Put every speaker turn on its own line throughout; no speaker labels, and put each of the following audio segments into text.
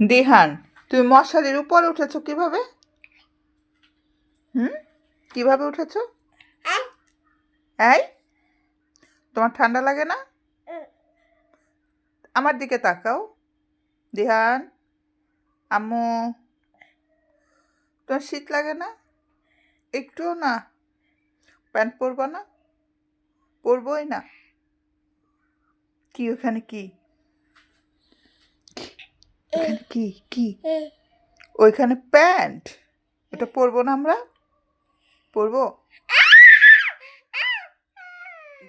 দিহান তুমি মশারির উপরে উঠেছো কীভাবে? হুম? কীভাবে উঠেছো? এই তোমার ঠান্ডা লাগে না? আমার দিকে তাকাও। দিহান আম্মু তোমার শীত লাগে না? একটুও না। প্যান্ট পরবা না? পরবই না। কি ওখানে কি? কি কি? ওইখানে প্যান্ট। ওটা পরবো না আমরা? পরবো?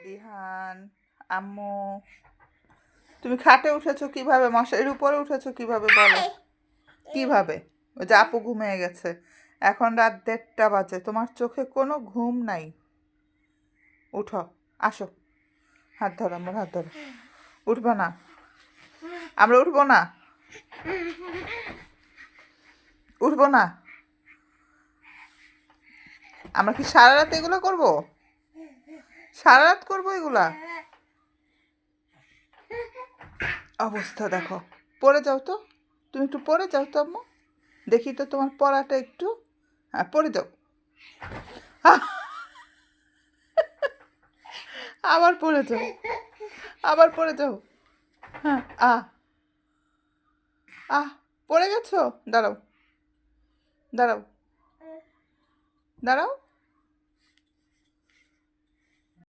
দিহান আম্মু তুমি খাটে উঠেছো কীভাবে? মশারির উপরে উঠেছো কীভাবে বলো? কীভাবে? ওই যে আপু ঘুমিয়ে গেছে। এখন রাত দেড়টা বাজে। তোমার চোখে কোনো ঘুম নাই। উঠো আসো। হাত ধরো আমার হাত ধরো। উঠবো না। আমরা উঠবো না? উঠবো না? আমরা কি সারা রাত এগুলো করব? সারা রাত করব এগুলা? অবস্থা দেখো। পড়ে যাও তো। তুমি একটু পড়ে যাও তো আম্মু। দেখি তো তোমার পড়াটা একটু। হ্যাঁ পড়ে যাও! আবার পড়ে যাও। আবার পড়ে যাও। হ্যাঁ আহ আহ পড়ে গেছো? দাঁড়াও। দাঁড়াও। দাঁড়াও।